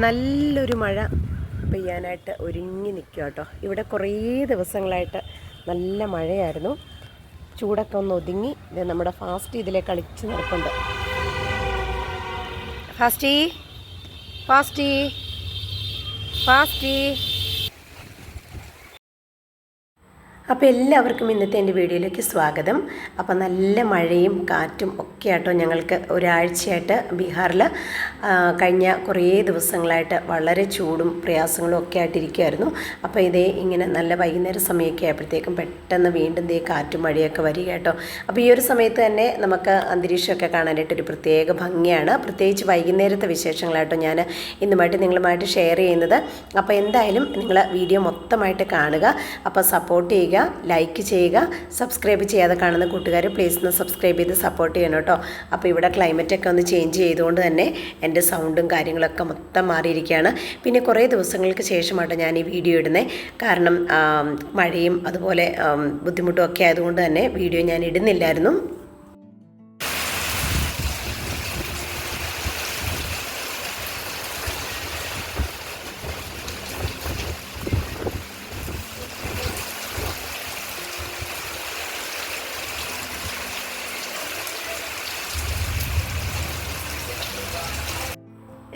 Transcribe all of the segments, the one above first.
നല്ലൊരു മഴ പെയ്യാനായിട്ട് ഒരുങ്ങി നിൽക്കുക കേട്ടോ. ഇവിടെ കുറേ ദിവസങ്ങളായിട്ട് നല്ല മഴയായിരുന്നു. ചൂടൊക്കെ ഒന്ന് ഒതുങ്ങി. ഇത് നമ്മുടെ ഫാസ്റ്റ് ഇതിലെ കളിച്ച് നടക്കുന്നുണ്ട് ഫാസ്റ്റി ഫാസ്റ്റി ഫാസ്റ്റി. അപ്പോൾ എല്ലാവർക്കും ഇന്നത്തെ എന്റെ വീഡിയോയിലേക്ക് സ്വാഗതം. അപ്പോൾ നല്ല മഴയും കാറ്റും ഒക്കെ ആട്ടോ ഞങ്ങൾക്ക് ഒരാഴ്ചയായിട്ട് ബീഹാറിൽ. കഴിഞ്ഞ കുറേ ദിവസങ്ങളായിട്ട് വളരെ ചൂടും പ്രയാസങ്ങളും ഒക്കെ ആയിട്ടിരിക്കുമായിരുന്നു അപ്പോൾ ഇതേ ഇങ്ങനെ നല്ല വൈകുന്നേര സമയമൊക്കെ ആയപ്പോഴത്തേക്കും പെട്ടെന്ന് വീണ്ടും ദേ കാറ്റും മഴയൊക്കെ വരിക കേട്ടോ അപ്പോൾ ഈ ഒരു സമയത്ത് തന്നെ നമുക്ക് അന്തരീക്ഷമൊക്കെ കാണാനായിട്ട് ഒരു പ്രത്യേക ഭംഗിയാണ്. പ്രത്യേകിച്ച് വൈകുന്നേരത്തെ വിശേഷങ്ങളായിട്ടോ ഞാൻ ഇന്നുമായിട്ട് നിങ്ങളുമായിട്ട് ഷെയർ ചെയ്യുന്നത്. അപ്പോൾ എന്തായാലും നിങ്ങൾ വീഡിയോ മൊത്തമായിട്ട് കാണുക. അപ്പോൾ സപ്പോർട്ട് ചെയ്യുക. ലൈക്ക് ചെയ്യുക സബ്സ്ക്രൈബ് ചെയ്യാതെ കാണുന്ന കൂട്ടുകാർ പ്ലീസ് ഒന്ന് സബ്സ്ക്രൈബ് ചെയ്ത് സപ്പോർട്ട് ചെയ്യണം കേട്ടോ. അപ്പോൾ ഇവിടെ ക്ലൈമറ്റൊക്കെ ഒന്ന് ചേഞ്ച് ചെയ്തുകൊണ്ട് തന്നെ എന്റെ സൗണ്ടും കാര്യങ്ങളൊക്കെ മൊത്തം മാറിയിരിക്കുകയാണ്. പിന്നെ കുറേ ദിവസങ്ങൾക്ക് ശേഷമാണ് ഞാൻ ഈ വീഡിയോ ഇടുന്നത് കാരണം മഴയും അതുപോലെ ബുദ്ധിമുട്ടും ഒക്കെ ആയതുകൊണ്ട് തന്നെ വീഡിയോ ഞാൻ ഇടുന്നില്ലായിരുന്നു.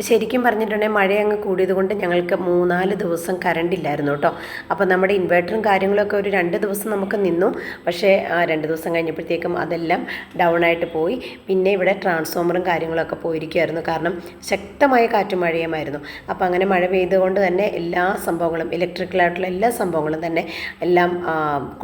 ശരിക്കും പറഞ്ഞിട്ടുണ്ടെങ്കിൽ മഴ അങ്ങ് കൂടിയത് കൊണ്ട് ഞങ്ങൾക്ക് മൂന്നാൽ ദിവസം കറണ്ട് ഇല്ലായിരുന്നു കേട്ടോ. അപ്പോൾ നമ്മുടെ ഇൻവേർട്ടറും കാര്യങ്ങളൊക്കെ ഒരു രണ്ട് ദിവസം നമുക്ക് നിന്നു. പക്ഷേ ആ രണ്ട് ദിവസം കഴിഞ്ഞപ്പോഴത്തേക്കും അതെല്ലാം ഡൗൺ ആയിട്ട് പോയി. പിന്നെ ഇവിടെ ട്രാൻസ്ഫോമറും കാര്യങ്ങളൊക്കെ പോയിരിക്കുമായിരുന്നു കാരണം ശക്തമായ കാറ്റും മഴയുമായിരുന്നു. അപ്പോൾ അങ്ങനെ മഴ പെയ്തുകൊണ്ട് തന്നെ എല്ലാ സംഭവങ്ങളും ഇലക്ട്രിക്കലായിട്ടുള്ള എല്ലാ സംഭവങ്ങളും തന്നെ എല്ലാം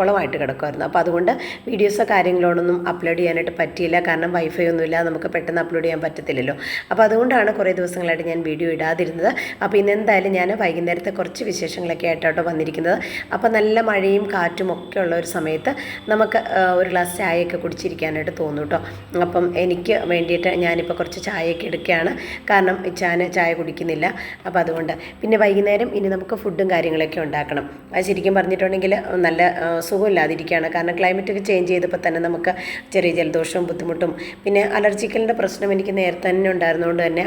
കുളമായിട്ട് കിടക്കുമായിരുന്നു അപ്പോൾ അതുകൊണ്ട് വീഡിയോസോ കാര്യങ്ങളോടൊന്നും അപ്ലോഡ് ചെയ്യാനായിട്ട് പറ്റിയില്ല. കാരണം വൈഫൈ ഒന്നുമില്ല. നമുക്ക് പെട്ടെന്ന് അപ്ലോഡ് ചെയ്യാൻ പറ്റത്തില്ലല്ലോ. അപ്പോൾ അതുകൊണ്ടാണ് കുറേ ദിവസങ്ങളായിട്ട് ഞാൻ വീഡിയോ ഇടാതിരുന്നത്. അപ്പോൾ ഇന്ന് എന്തായാലും ഞാൻ വൈകുന്നേരത്തെ കുറച്ച് വിശേഷങ്ങളൊക്കെ ആയിട്ടോ വന്നിരിക്കുന്നത്. അപ്പോൾ നല്ല മഴയും കാറ്റും ഒക്കെ ഉള്ള ഒരു സമയത്ത് നമുക്ക് ഒരു ഗ്ലാസ് ചായയൊക്കെ കുടിച്ചിരിക്കാനായിട്ട് തോന്നും കേട്ടോ അപ്പം എനിക്ക് വേണ്ടിയിട്ട് ഞാനിപ്പോൾ കുറച്ച് ചായയൊക്കെ എടുക്കുകയാണ്. കാരണം ഇച്ചാന് ചായ കുടിക്കുന്നില്ല. അപ്പോൾ അതുകൊണ്ട് പിന്നെ വൈകുന്നേരം ഇനി നമുക്ക് ഫുഡും കാര്യങ്ങളൊക്കെ ഉണ്ടാക്കണം. അത് ശരിക്കും പറഞ്ഞിട്ടുണ്ടെങ്കിൽ നല്ല സുഖമില്ലാതിരിക്കുകയാണ്. കാരണം ക്ലൈമറ്റ് ഒക്കെ ചേഞ്ച് ചെയ്തപ്പോൾ തന്നെ നമുക്ക് ചെറിയ ജലദോഷവും ബുദ്ധിമുട്ടും. പിന്നെ അലർജിക്കലിന്റെ പ്രശ്നം എനിക്ക് നേരത്തെ തന്നെ ഉണ്ടായിരുന്നതുകൊണ്ട് തന്നെ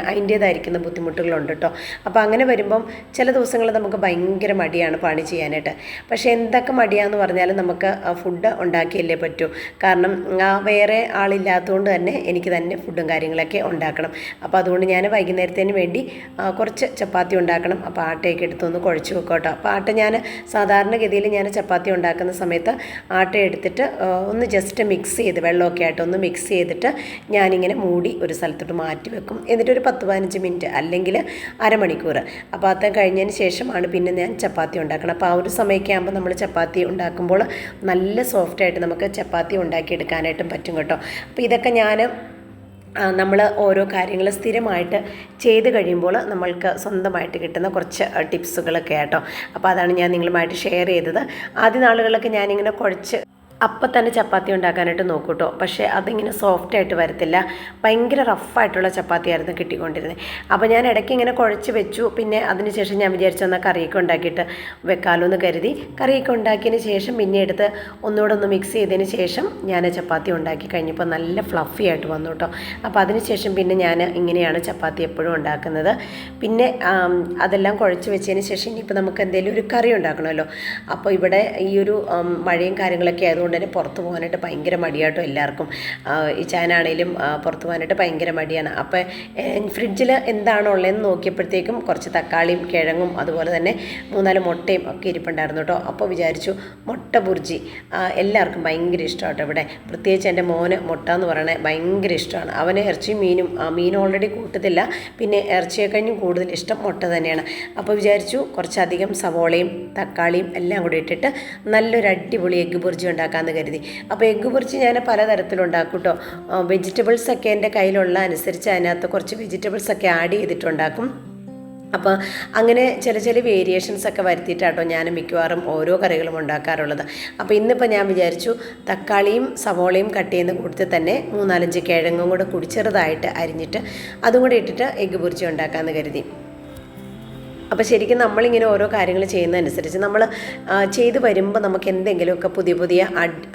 അതിന്റേതായിരിക്കുന്ന ബുദ്ധിമുട്ടുകളുണ്ട് കേട്ടോ. അപ്പോൾ അങ്ങനെ വരുമ്പം ചില ദിവസങ്ങൾ നമുക്ക് ഭയങ്കര മടിയാണ് പണി ചെയ്യാനായിട്ട്. പക്ഷേ എന്തൊക്കെ മടിയാന്ന് പറഞ്ഞാലും നമുക്ക് ഫുഡ് ഉണ്ടാക്കിയല്ലേ പറ്റൂ. കാരണം വേറെ ആളില്ലാത്തതുകൊണ്ട് തന്നെ എനിക്ക് തന്നെ ഫുഡും കാര്യങ്ങളൊക്കെ ഉണ്ടാക്കണം. അപ്പോൾ അതുകൊണ്ട് ഞാൻ വൈകുന്നേരത്തേന് വേണ്ടി കുറച്ച് ചപ്പാത്തി ഉണ്ടാക്കണം. അപ്പോൾ ആട്ടയൊക്കെ എടുത്തൊന്ന് കുഴച്ച് വെക്കും കേട്ടോ. അപ്പോൾ ആട്ട ഞാൻ സാധാരണഗതിയിൽ ഞാൻ ചപ്പാത്തി ഉണ്ടാക്കുന്ന സമയത്ത് ആട്ട എടുത്തിട്ട് ഒന്ന് ജസ്റ്റ് മിക്സ് ചെയ്ത് വെള്ളമൊക്കെ ആയിട്ട് ഒന്ന് മിക്സ് ചെയ്തിട്ട് ഞാനിങ്ങനെ മൂടി ഒരു സ്ഥലത്തോട്ട് മാറ്റി വെക്കും. എന്നിട്ടൊരു പത്ത് പതിനഞ്ച് മിനിറ്റ് അല്ലെങ്കിൽ അരമണിക്കൂർ അപ്പോൾ അത് കഴിഞ്ഞതിന് ശേഷമാണ് പിന്നെ ഞാൻ ചപ്പാത്തി ഉണ്ടാക്കണം അപ്പോൾ ആ ഒരു സമയമൊക്കെ ആകുമ്പോൾ നമ്മൾ ചപ്പാത്തി ഉണ്ടാക്കുമ്പോൾ നല്ല സോഫ്റ്റായിട്ട് നമുക്ക് ചപ്പാത്തി ഉണ്ടാക്കിയെടുക്കാനായിട്ടും പറ്റും കേട്ടോ. അപ്പോൾ ഇതൊക്കെ ഞാൻ നമ്മൾ ഓരോ കാര്യങ്ങൾ സ്ഥിരമായിട്ട് ചെയ്ത് കഴിയുമ്പോൾ നമ്മൾക്ക് സ്വന്തമായിട്ട് കിട്ടുന്ന കുറച്ച് ടിപ്സുകളൊക്കെ ആട്ടോ. അപ്പോൾ അതാണ് ഞാൻ നിങ്ങളുമായിട്ട് ഷെയർ ചെയ്തത്. ആദ്യ നാളുകളിലൊക്കെ ഞാനിങ്ങനെ കുഴച്ച് അപ്പം തന്നെ ചപ്പാത്തി ഉണ്ടാക്കാനായിട്ട് നോക്കൂ കേട്ടോ പക്ഷേ അതിങ്ങനെ സോഫ്റ്റ് ആയിട്ട് വരത്തില്ല. ഭയങ്കര റഫായിട്ടുള്ള ചപ്പാത്തിയായിരുന്നു കിട്ടിക്കൊണ്ടിരുന്നത്. അപ്പോൾ ഞാൻ ഇടയ്ക്ക് ഇങ്ങനെ കുഴച്ച് വെച്ചു. പിന്നെ അതിനുശേഷം ഞാൻ വിചാരിച്ചു എന്നാൽ കറിയൊക്കെ ഉണ്ടാക്കിയിട്ട് വെക്കാമല്ലോ എന്ന് കരുതി. കറിയൊക്കെ ഉണ്ടാക്കിയതിന് ശേഷം പിന്നെ എടുത്ത് ഒന്നുകൂടെ ഒന്ന് മിക്സ് ചെയ്തതിന് ശേഷം ഞാൻ ചപ്പാത്തി ഉണ്ടാക്കി കഴിഞ്ഞപ്പോൾ നല്ല ഫ്ലഫി ആയിട്ട് വന്നു കേട്ടോ. അപ്പോൾ അതിനുശേഷം പിന്നെ ഞാൻ ഇങ്ങനെയാണ് ചപ്പാത്തി എപ്പോഴും ഉണ്ടാക്കുന്നത്. പിന്നെ അതെല്ലാം കുഴച്ച് വെച്ചതിന് ശേഷം ഇനിയിപ്പോൾ നമുക്ക് എന്തെങ്കിലും ഒരു കറി ഉണ്ടാക്കണമല്ലോ. അപ്പോൾ ഇവിടെ ഈ ഒരു മഴയും കാര്യങ്ങളൊക്കെ ആയതുകൊണ്ട് തന്നെ പുറത്ത് പോകാനായിട്ട് ഭയങ്കര മടിയാട്ടോ എല്ലാവർക്കും. ഈ ചാനാണേലും പുറത്ത് പോകാനായിട്ട് ഭയങ്കര മടിയാണ്. അപ്പോൾ ഫ്രിഡ്ജിൽ എന്താണോ ഉള്ളതെന്ന് നോക്കിയപ്പോഴത്തേക്കും കുറച്ച് തക്കാളിയും കിഴങ്ങും അതുപോലെ തന്നെ മൂന്നാൽ മുട്ടയും ഒക്കെ ഇരിപ്പുണ്ടായിരുന്നു കേട്ടോ. അപ്പോൾ വിചാരിച്ചു മുട്ട ബുർജി. എല്ലാവർക്കും ഭയങ്കര ഇഷ്ടമാട്ടോ ഇവിടെ. പ്രത്യേകിച്ച് എന്റെ മോന് മുട്ട എന്ന് പറയണത് ഭയങ്കര ഇഷ്ടമാണ്. അവന് ഇറച്ചിയും മീനും മീൻ ഓൾറെഡി കൂട്ടത്തില്ല. പിന്നെ ഇറച്ചിയെ കഴിഞ്ഞും കൂടുതൽ ഇഷ്ടം മുട്ട തന്നെയാണ്. അപ്പോൾ വിചാരിച്ചു കുറച്ചധികം സവോളയും തക്കാളിയും എല്ലാം കൂടി ഇട്ടിട്ട് നല്ലൊരു അടിപൊളി എഗ്ഗ് ബുർജി ഉണ്ടാക്കാമെന്ന് കരുതി. അപ്പോൾ എഗ്ഗ് പൊറിച്ച് ഞാൻ പലതരത്തിലുണ്ടാക്കും കേട്ടോ വെജിറ്റബിൾസ് ഒക്കെ എന്റെ കയ്യിലുള്ള അനുസരിച്ച് അതിനകത്ത് കുറച്ച് വെജിറ്റബിൾസ് ഒക്കെ ആഡ് ചെയ്തിട്ടുണ്ടാക്കും. അപ്പോൾ അങ്ങനെ ചില ചില വേരിയേഷൻസ് ഒക്കെ വരുത്തിയിട്ടാട്ടോ ഞാൻ മിക്കവാറും ഓരോ കറികളും ഉണ്ടാക്കാറുള്ളത്. അപ്പോൾ ഇന്നിപ്പോൾ ഞാൻ വിചാരിച്ചു തക്കാളിയും സവോളയും കട്ട് ചെയ്യുന്ന കൂട്ടത്തിൽ തന്നെ മൂന്നാലഞ്ച് കിഴങ്ങും കൂടെ കൂടി ചെറുതായിട്ട് അരിഞ്ഞിട്ട് അതും കൂടെ ഇട്ടിട്ട് എഗ്ഗ് പൊരിച്ച് ഉണ്ടാക്കാമെന്ന് കരുതി. അപ്പോൾ ശരിക്കും നമ്മളിങ്ങനെ ഓരോ കാര്യങ്ങൾ ചെയ്യുന്നതനുസരിച്ച് നമ്മൾ ചെയ്തു വരുമ്പോൾ നമുക്ക് എന്തെങ്കിലുമൊക്കെ പുതിയ പുതിയ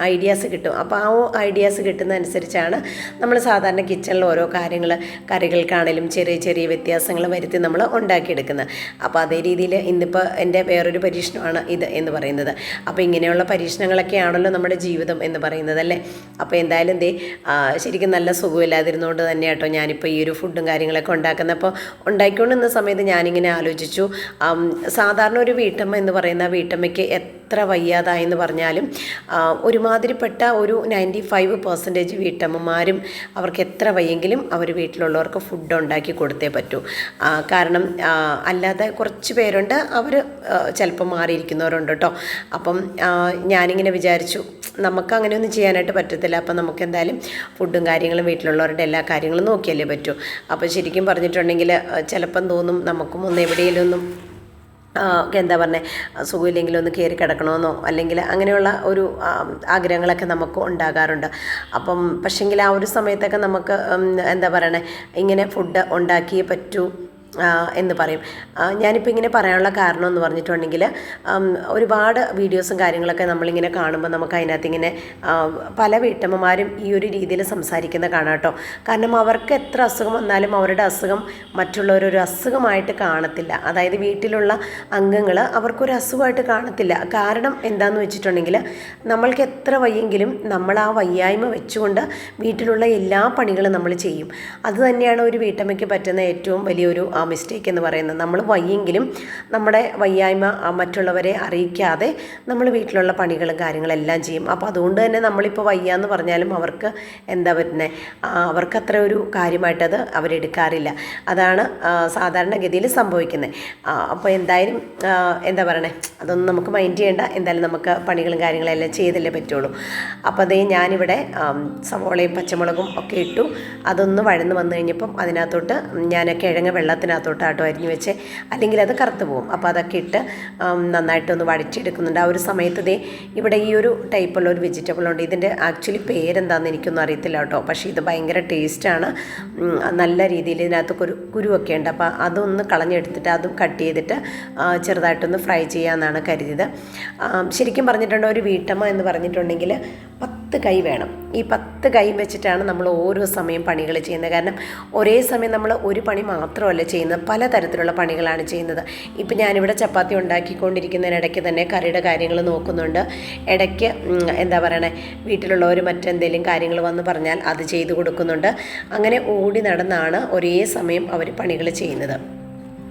ഐഡിയാസ് കിട്ടും. അപ്പോൾ ആ ഐഡിയാസ് കിട്ടുന്നതനുസരിച്ചാണ് നമ്മൾ സാധാരണ കിച്ചണിൽ ഓരോ കാര്യങ്ങൾ കറികൾക്കാണേലും ചെറിയ ചെറിയ വ്യത്യാസങ്ങൾ വരുത്തി നമ്മൾ ഉണ്ടാക്കിയെടുക്കുന്നത്. അപ്പോൾ അതേ രീതിയിൽ ഇന്നിപ്പോൾ എന്റെ വേറൊരു പരീക്ഷണമാണ് ഇത് എന്ന് പറയുന്നത്. അപ്പോൾ ഇങ്ങനെയുള്ള പരീക്ഷണങ്ങളൊക്കെയാണല്ലോ നമ്മുടെ ജീവിതം എന്ന് പറയുന്നത് അല്ലേ അപ്പോൾ എന്തായാലും ദേ ശരിക്കും നല്ല സുഖമില്ലാതിരുന്നുകൊണ്ട് തന്നെ കേട്ടോ ഞാനിപ്പോൾ ഈ ഒരു ഫുഡും കാര്യങ്ങളൊക്കെ ഉണ്ടാക്കുന്നത് അപ്പോൾ ഉണ്ടാക്കിക്കൊണ്ടിരുന്ന സമയത്ത് ഞാനിങ്ങനെ ആലോചിച്ചു. ആം, സാധാരണ ഒരു വീട്ടമ്മ എന്ന് പറയുന്ന വീട്ടമ്മയ്ക്ക് എത്ര വയ്യാതായെന്ന് പറഞ്ഞാലും ഒരുമാതിരിപ്പെട്ട ഒരു നയന്റി ഫൈവ് പെർസെന്റേജ് വീട്ടമ്മമാരും അവർക്ക് എത്ര വയ്യെങ്കിലും അവർ വീട്ടിലുള്ളവർക്ക് ഫുഡ് ഉണ്ടാക്കി കൊടുത്തേ പറ്റൂ. കാരണം അല്ലാതെ കുറച്ച് പേരുണ്ട്. അവർ ചിലപ്പോൾ മാറിയിരിക്കുന്നവരുണ്ട് കേട്ടോ അപ്പം ഞാനിങ്ങനെ വിചാരിച്ചു നമുക്ക് അങ്ങനെയൊന്നും ചെയ്യാനായിട്ട് പറ്റത്തില്ല. അപ്പം നമുക്ക് എന്തായാലും ഫുഡും കാര്യങ്ങളും വീട്ടിലുള്ളവരുടെ എല്ലാ കാര്യങ്ങളും നോക്കിയല്ലേ പറ്റൂ. അപ്പോൾ ശരിക്കും പറഞ്ഞിട്ടുണ്ടെങ്കിൽ ചിലപ്പം തോന്നും നമുക്കും ഒന്ന് എവിടെയെങ്കിലും ഒന്നും എന്താ പറഞ്ഞത് സുഖമില്ലെങ്കിൽ ഒന്ന് കയറി കിടക്കണമെന്നോ അല്ലെങ്കിൽ അങ്ങനെയുള്ള ഒരു ആഗ്രഹങ്ങളൊക്കെ നമുക്ക് ഉണ്ടാകാറുണ്ട്. അപ്പം പക്ഷേങ്കിൽ ആ ഒരു സമയത്തൊക്കെ നമുക്ക് എന്താ പറയണേ ഇങ്ങനെ ഫുഡ് ഉണ്ടാക്കിയേ പറ്റൂ. എന്ന് പറയും. ഞാനിപ്പോൾ ഇങ്ങനെ പറയാനുള്ള കാരണം എന്ന് പറഞ്ഞിട്ടുണ്ടെങ്കിൽ ഒരുപാട് വീഡിയോസും കാര്യങ്ങളൊക്കെ നമ്മളിങ്ങനെ കാണുമ്പോൾ നമുക്ക് അതിനകത്ത് ഇങ്ങനെ പല വീട്ടമ്മമാരും ഈ ഒരു രീതിയിൽ സംസാരിക്കുന്ന കാണാം കേട്ടോ. കാരണം അവർക്ക് എത്ര അസുഖം വന്നാലും അവരുടെ അസുഖം മറ്റുള്ളവരൊരു അസുഖമായിട്ട് കാണത്തില്ല. അതായത് വീട്ടിലുള്ള അംഗങ്ങൾ അവർക്കൊരു അസുഖമായിട്ട് കാണത്തില്ല. കാരണം എന്താണെന്ന് വെച്ചിട്ടുണ്ടെങ്കിൽ നമ്മൾക്ക് എത്ര വയ്യെങ്കിലും നമ്മൾ ആ വയ്യായ്മ വെച്ചുകൊണ്ട് വീട്ടിലുള്ള എല്ലാ പണികളും നമ്മൾ ചെയ്യും. അതുതന്നെയാണ് ഒരു വീട്ടമ്മയ്ക്ക് പറ്റുന്ന ഏറ്റവും വലിയൊരു ആ മിസ്റ്റേക്ക് എന്ന് പറയുന്നത്. നമ്മൾ വയ്യെങ്കിലും നമ്മുടെ വയ്യായ്മ മറ്റുള്ളവരെ അറിയിക്കാതെ നമ്മൾ വീട്ടിലുള്ള പണികളും കാര്യങ്ങളെല്ലാം ചെയ്യും. അപ്പോൾ അതുകൊണ്ട് തന്നെ നമ്മളിപ്പോൾ വയ്യാന്ന് പറഞ്ഞാലും അവർക്ക് എന്താ പറ്റുന്നത് അവർക്ക് അത്ര ഒരു കാര്യമായിട്ടത് അവരെടുക്കാറില്ല. അതാണ് സാധാരണഗതിയിൽ സംഭവിക്കുന്നത് അപ്പോൾ എന്തായാലും എന്താ പറയണേ? അതൊന്നും നമുക്ക് മൈൻഡ് ചെയ്യേണ്ട. എന്തായാലും നമുക്ക് പണികളും കാര്യങ്ങളെല്ലാം ചെയ്തല്ലേ പറ്റുള്ളൂ. അപ്പോൾ അതേ ഞാനിവിടെ സവോളയും പച്ചമുളകും ഒക്കെ ഇട്ടു. അതൊന്ന് വഴന്ന് വന്നു കഴിഞ്ഞപ്പം അതിനകത്തോട്ട് ഞാൻ കിഴങ്ങ് വെള്ളത്തിനകത്തോട്ട് ആട്ടോ അരിഞ്ഞു വെച്ച് അല്ലെങ്കിൽ അത് കറുത്ത് പോകും. അപ്പോൾ അതൊക്കെ ഇട്ട് നന്നായിട്ടൊന്ന് വഴച്ചെടുക്കുന്നുണ്ട് ആ ഒരു സമയത്ത് ദേ ഇവിടെ ഈ ഒരു ടൈപ്പുള്ള ഒരു വെജിറ്റബിൾ ഉണ്ട്. ഇതിന്റെ ആക്ച്വലി പേരെന്താണെന്ന് എനിക്കൊന്നും അറിയത്തില്ല കേട്ടോ. പക്ഷേ ഇത് ഭയങ്കര ടേസ്റ്റാണ് നല്ല രീതിയിൽ ഇതിനകത്ത് കുരു കുരുവൊക്കെ ഉണ്ട്. അപ്പോൾ അതൊന്ന് കളഞ്ഞെടുത്തിട്ട് അതും കട്ട് ചെയ്തിട്ട് ചെറുതായിട്ടൊന്ന് ഫ്രൈ ചെയ്യാമെന്നാണ് കരുതിയത്. ശരിക്കും പറഞ്ഞിട്ടുണ്ട് ഒരു വീട്ടമ്മ എന്ന് പറഞ്ഞിട്ടുണ്ടെങ്കിൽ പത്ത് കൈ വേണം. ഈ പത്ത് കൈ വെച്ചിട്ടാണ് നമ്മൾ ഓരോ സമയം പണികൾ ചെയ്യുന്നത്. കാരണം ഒരേ സമയം നമ്മൾ ഒരു പണി മാത്രമല്ല ചെയ്യുന്നത്. പലതരത്തിലുള്ള പണികളാണ് ചെയ്യുന്നത്. ഇപ്പം ഞാനിവിടെ ചപ്പാത്തി ഉണ്ടാക്കിക്കൊണ്ടിരിക്കുന്നതിനിടയ്ക്ക് തന്നെ കറിയുടെ കാര്യങ്ങൾ നോക്കുന്നുണ്ട്. ഇടയ്ക്ക് എന്താ പറയണേ വീട്ടിലുള്ളവർ മറ്റെന്തെങ്കിലും കാര്യങ്ങൾ വന്ന് പറഞ്ഞാൽ അത് ചെയ്തു കൊടുക്കുന്നുണ്ട്. അങ്ങനെ ഓടി നടന്നാണ് ഒരേ സമയം അവർ പണികൾ ചെയ്യുന്നത്.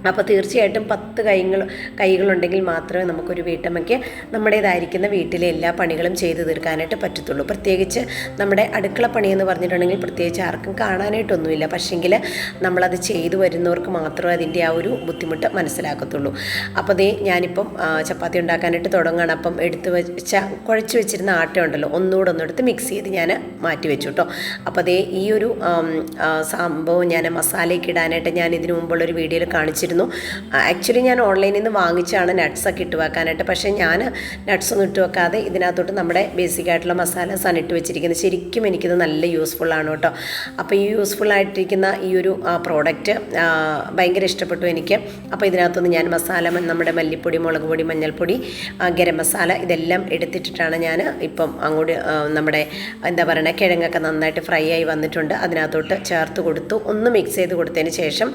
അപ്പോൾ തീർച്ചയായിട്ടും പത്ത് കൈകൾ കൈകളുണ്ടെങ്കിൽ മാത്രമേ നമുക്കൊരു വീട്ടമ്മയ്ക്ക് നമ്മുടേതായിരിക്കുന്ന വീട്ടിലെ എല്ലാ പണികളും ചെയ്തു തീർക്കാനായിട്ട് പറ്റത്തുള്ളൂ. പ്രത്യേകിച്ച് നമ്മുടെ അടുക്കള പണി എന്ന് പറഞ്ഞിട്ടുണ്ടെങ്കിൽ പ്രത്യേകിച്ച് ആർക്കും കാണാനായിട്ടൊന്നുമില്ല. പക്ഷെങ്കിൽ നമ്മളത് ചെയ്തു വരുന്നവർക്ക് മാത്രമേ അതിന്റെ ആ ഒരു ബുദ്ധിമുട്ട് മനസ്സിലാക്കത്തുള്ളൂ. അപ്പോൾ ദേ ഞാനിപ്പം ചപ്പാത്തി ഉണ്ടാക്കാനായിട്ട് തുടങ്ങുകയാണ് അപ്പം എടുത്ത് വെച്ച കുഴച്ച് വെച്ചിരുന്ന ആട്ട ഉണ്ടല്ലോ ഒന്നുകൂടെ ഒന്നെടുത്ത് മിക്സ് ചെയ്ത് ഞാൻ മാറ്റി വെച്ചു കേട്ടോ അപ്പോൾ ദേ ഈ ഒരു സംഭവം ഞാൻ മസാലയ്ക്ക് ഇടാനായിട്ട് ഞാൻ ഇതിനു മുമ്പുള്ളൊരു വീഡിയോയിൽ കാണിച്ചിരുന്നു ആക്ച്വലി ഞാൻ ഓൺലൈനിൽ നിന്ന് വാങ്ങിച്ചാണ് നട്ട്സൊക്കെ ഇട്ട് വെക്കാനായിട്ട്. പക്ഷേ ഞാൻ നട്ട്സൊന്നും ഇട്ട് വെക്കാതെ ഇതിനകത്തോട്ട് നമ്മുടെ ബേസിക് ആയിട്ടുള്ള മസാലസാണ് ഇട്ട് വെച്ചിരിക്കുന്നത്. ശരിക്കും എനിക്കിത് നല്ല യൂസ്ഫുൾ ആണ് കേട്ടോ. അപ്പോൾ ഈ യൂസ്ഫുൾ ആയിട്ടിരിക്കുന്ന ഈ ഒരു പ്രോഡക്റ്റ് ഭയങ്കര ഇഷ്ടപ്പെട്ടു എനിക്ക്. അപ്പോൾ ഇതിനകത്തുനിന്ന് ഞാൻ മസാല നമ്മുടെ മല്ലിപ്പൊടി മുളക് പൊടി മഞ്ഞൾപ്പൊടി ഗരം മസാല ഇതെല്ലാം എടുത്തിട്ടിട്ടാണ് ഞാൻ ഇപ്പം അങ്ങോട്ട് നമ്മുടെ എന്താ പറയുക കിഴങ്ങൊക്കെ നന്നായിട്ട് ഫ്രൈ ആയി വന്നിട്ടുണ്ട്. അതിനകത്തോട്ട് ചേർത്ത് കൊടുത്തു. ഒന്ന് മിക്സ് ചെയ്ത് കൊടുത്തതിന് ശേഷം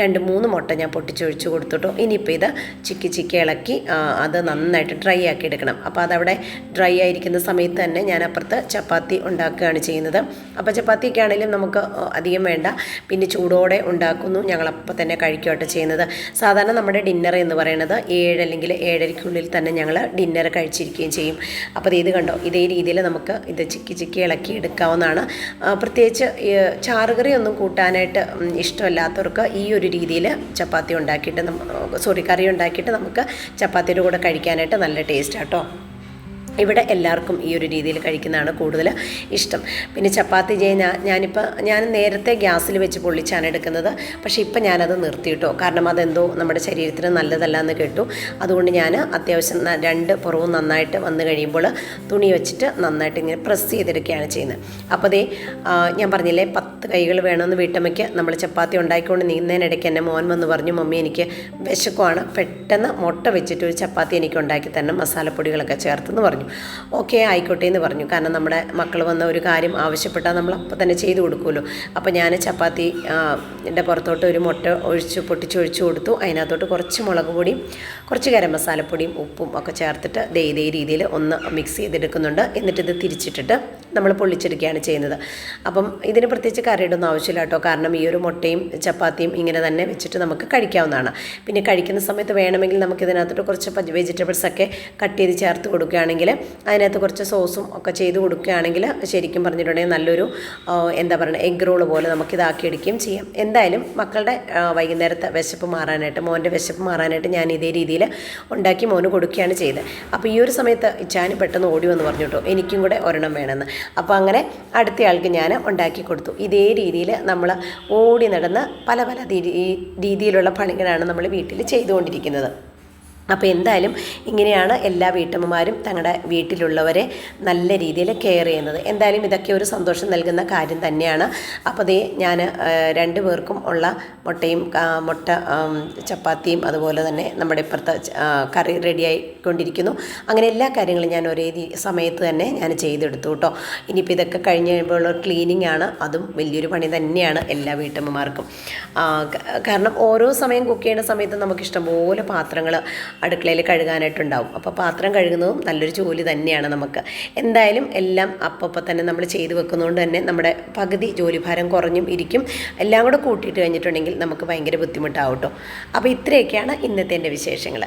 രണ്ട് മൂന്ന് മുട്ട ഞാൻ പൊട്ടിച്ചൊഴിച്ച് കൊടുത്തിട്ടോ. ഇനിയിപ്പോൾ ഇത് ചിക്കി ചിക്കി ഇളക്കി അത് നന്നായിട്ട് ഡ്രൈ ആക്കി എടുക്കണം. അപ്പോൾ അതവിടെ ഡ്രൈ ആയിരിക്കുന്ന സമയത്ത് തന്നെ ഞാൻ അപ്പുറത്ത് ചപ്പാത്തി ഉണ്ടാക്കുകയാണ് ചെയ്യുന്നത്. അപ്പോൾ ചപ്പാത്തിയൊക്കെ ആണെങ്കിലും നമുക്ക് അധികം വേണ്ട. പിന്നെ ചൂടോടെ ഉണ്ടാക്കുന്നു. ഞങ്ങളപ്പോൾ തന്നെ കഴിക്കുകയായിട്ട് ചെയ്യുന്നത്. സാധാരണ നമ്മുടെ ഡിന്നർ എന്ന് പറയുന്നത് ഏഴ് അല്ലെങ്കിൽ ഏഴരയ്ക്കുള്ളിൽ തന്നെ ഞങ്ങൾ ഡിന്നർ കഴിച്ചിരിക്കുകയും ചെയ്യും. അപ്പോൾ ഇത് കണ്ടോ? ഇതേ രീതിയിൽ നമുക്ക് ഇത് ചിക്കി ചിക്കി ഇളക്കി എടുക്കാവുന്നതാണ്. പ്രത്യേകിച്ച് ചാറുകറി ഒന്നും കൂട്ടാനായിട്ട് ഇഷ്ടമല്ലാത്തവർക്ക് ഈ ഒരു രീതിയിൽ ചപ്പാത്തി ഉണ്ടാക്കിയിട്ട് സോറി കറി ഉണ്ടാക്കിയിട്ട് നമുക്ക് ചപ്പാത്തിയുടെ കൂടെ കഴിക്കാനായിട്ട് നല്ല ടേസ്റ്റ് കേട്ടോ ഇവിടെ എല്ലാവർക്കും ഈ ഒരു രീതിയിൽ കഴിക്കുന്നതാണ് കൂടുതൽ ഇഷ്ടം. പിന്നെ ചപ്പാത്തി ചെയ്യാൻ ഞാൻ ഞാനിപ്പോൾ ഞാൻ നേരത്തെ ഗ്യാസിൽ വെച്ച് പൊള്ളിച്ചാണ് എടുക്കുന്നത്. പക്ഷേ ഇപ്പം ഞാനത് നിർത്തിയിട്ടോ കാരണം അതെന്തോ നമ്മുടെ ശരീരത്തിന് നല്ലതല്ല എന്ന് കേട്ടു. അതുകൊണ്ട് ഞാൻ അത്യാവശ്യം രണ്ട് പുറവും നന്നായിട്ട് വന്നു കഴിയുമ്പോൾ തുണി വെച്ചിട്ട് നന്നായിട്ട് ഇങ്ങനെ പ്രസ് ചെയ്തെടുക്കുകയാണ് ചെയ്യുന്നത്. അപ്പോൾ അതേ ഞാൻ പറഞ്ഞില്ലേ പത്ത് കൈകൾ വേണമെന്ന് വീട്ടമ്മയ്ക്ക് നമ്മൾ ചപ്പാത്തി ഉണ്ടാക്കിക്കൊണ്ട് നീന്നതിനിടയ്ക്ക് എന്റെ മോൻ വന്ന് പറഞ്ഞു മമ്മി എനിക്ക് വിശക്കുവാണ്. പെട്ടെന്ന് മുട്ട വെച്ചിട്ട് ഒരു ചപ്പാത്തി എനിക്ക് ഉണ്ടാക്കി തന്നെ മസാലപ്പൊടികളൊക്കെ ചേർത്തെന്ന് പറഞ്ഞു. ഓക്കെ ആയിക്കോട്ടെ എന്ന് പറഞ്ഞു. കാരണം നമ്മുടെ മക്കൾ വന്ന ഒരു കാര്യം ആവശ്യപ്പെട്ടാൽ നമ്മൾ അപ്പം തന്നെ ചെയ്തു കൊടുക്കുമല്ലോ. അപ്പോൾ ഞാൻ ചപ്പാത്തി എന്റെ പുറത്തോട്ട് ഒരു മുട്ട ഒഴിച്ച് പൊട്ടിച്ചൊഴിച്ച് കൊടുത്തു. അതിനകത്തോട്ട് കുറച്ച് മുളക് പൊടിയും കുറച്ച് ഗരം മസാലപ്പൊടിയും ഉപ്പും ഒക്കെ ചേർത്തിട്ട് ദേ ഇതേ രീതിയിൽ ഒന്ന് മിക്സ് ചെയ്തെടുക്കുന്നുണ്ട്. എന്നിട്ടിത് തിരിച്ചിട്ടിട്ട് നമ്മൾ പൊള്ളിച്ചെടുക്കുകയാണ് ചെയ്യുന്നത്. അപ്പം ഇതിന് പ്രത്യേകിച്ച് കറിയിടൊന്നും ആവശ്യമില്ല കേട്ടോ. കാരണം ഈ ഒരു മുട്ടയും ചപ്പാത്തിയും ഇങ്ങനെ തന്നെ വെച്ചിട്ട് നമുക്ക് കഴിക്കാവുന്നതാണ്. പിന്നെ കഴിക്കുന്ന സമയത്ത് വേണമെങ്കിൽ നമുക്ക് ഇതിനകത്തോട്ട് കുറച്ച് വെജിറ്റബിൾസ് ഒക്കെ കട്ട് ചെയ്ത് ചേർത്ത് കൊടുക്കുകയാണെങ്കിൽ അതിനകത്ത് കുറച്ച് സോസും ഒക്കെ ചെയ്ത് കൊടുക്കുകയാണെങ്കിൽ ശരിക്കും പറഞ്ഞിട്ടുണ്ടെങ്കിൽ നല്ലൊരു എന്താ പറയുക എഗ് റോൾ പോലെ നമുക്ക് ഇതാക്കിയെടുക്കുകയും ചെയ്യാം. എന്തായാലും മക്കളുടെ വൈകുന്നേരത്തെ വിശപ്പ് മാറാനായിട്ട് മോന്റെ വിശപ്പ് മാറാനായിട്ട് ഞാൻ ഇതേ രീതിയിൽ ഉണ്ടാക്കി മോന് കൊടുക്കുകയാണ് ചെയ്തത്. അപ്പോൾ ഈ ഒരു സമയത്ത് ഇച്ചാന് പെട്ടെന്ന് ഓടി വന്ന് പറഞ്ഞു കേട്ടോ എനിക്കും കൂടെ ഒരെണ്ണം വേണമെന്ന്. അപ്പോൾ അങ്ങനെ അടുത്തയാൾക്ക് ഞാൻ ഉണ്ടാക്കി കൊടുത്തു. ഇതേ രീതിയിൽ നമ്മൾ ഓടി നടന്ന് പല പല രീതിയിലുള്ള പണികളാണ് നമ്മൾ വീട്ടിൽ ചെയ്തുകൊണ്ടിരിക്കുന്നത്. അപ്പോൾ എന്തായാലും ഇങ്ങനെയാണ് എല്ലാ വീട്ടമ്മമാരും തങ്ങളുടെ വീട്ടിലുള്ളവരെ നല്ല രീതിയിൽ കെയർ ചെയ്യുന്നത്. എന്തായാലും ഇതൊക്കെ ഒരു സന്തോഷം നൽകുന്ന കാര്യം തന്നെയാണ്. അപ്പോൾ ദേ ഞാൻ രണ്ട് പേർക്കും ഉള്ള മുട്ടയും മുട്ട ചപ്പാത്തിയും അതുപോലെ തന്നെ നമ്മുടെ ഇപ്പുറത്തെ കറി റെഡിയായി കൊണ്ടിരിക്കുന്നു. അങ്ങനെ എല്ലാ കാര്യങ്ങളും ഞാൻ ഒരേ സമയത്ത് തന്നെ ഞാൻ ചെയ്തെടുത്തു കേട്ടോ. ഇനിയിപ്പോൾ ഇതൊക്കെ കഴിഞ്ഞ് കഴിയുമ്പോൾ ക്ലീനിങ് ആണ്. അതും വലിയൊരു പണി തന്നെയാണ് എല്ലാ വീട്ടമ്മമാർക്കും. കാരണം ഓരോ സമയം കുക്ക് ചെയ്യുന്ന സമയത്ത് നമുക്ക് ഇഷ്ടംപോലെ പാത്രങ്ങൾ അടുക്കളയിൽ കഴുകാനായിട്ടുണ്ടാവും. അപ്പോൾ പാത്രം കഴുകുന്നതും നല്ലൊരു ജോലി തന്നെയാണ് നമുക്ക്. എന്തായാലും എല്ലാം അപ്പപ്പോൾ തന്നെ നമ്മൾ ചെയ്തു വെക്കുന്നതുകൊണ്ട് തന്നെ നമ്മുടെ പകുതി ജോലിഭാരം കുറഞ്ഞും ഇരിക്കും. എല്ലാം കൂടെ കൂട്ടിയിട്ട് കഴിഞ്ഞിട്ടുണ്ടെങ്കിൽ നമുക്ക് ഭയങ്കര ബുദ്ധിമുട്ടാവും കേട്ടോ അപ്പോൾ ഇത്രയൊക്കെയാണ് ഇന്നത്തെ എന്റെ വിശേഷങ്ങൾ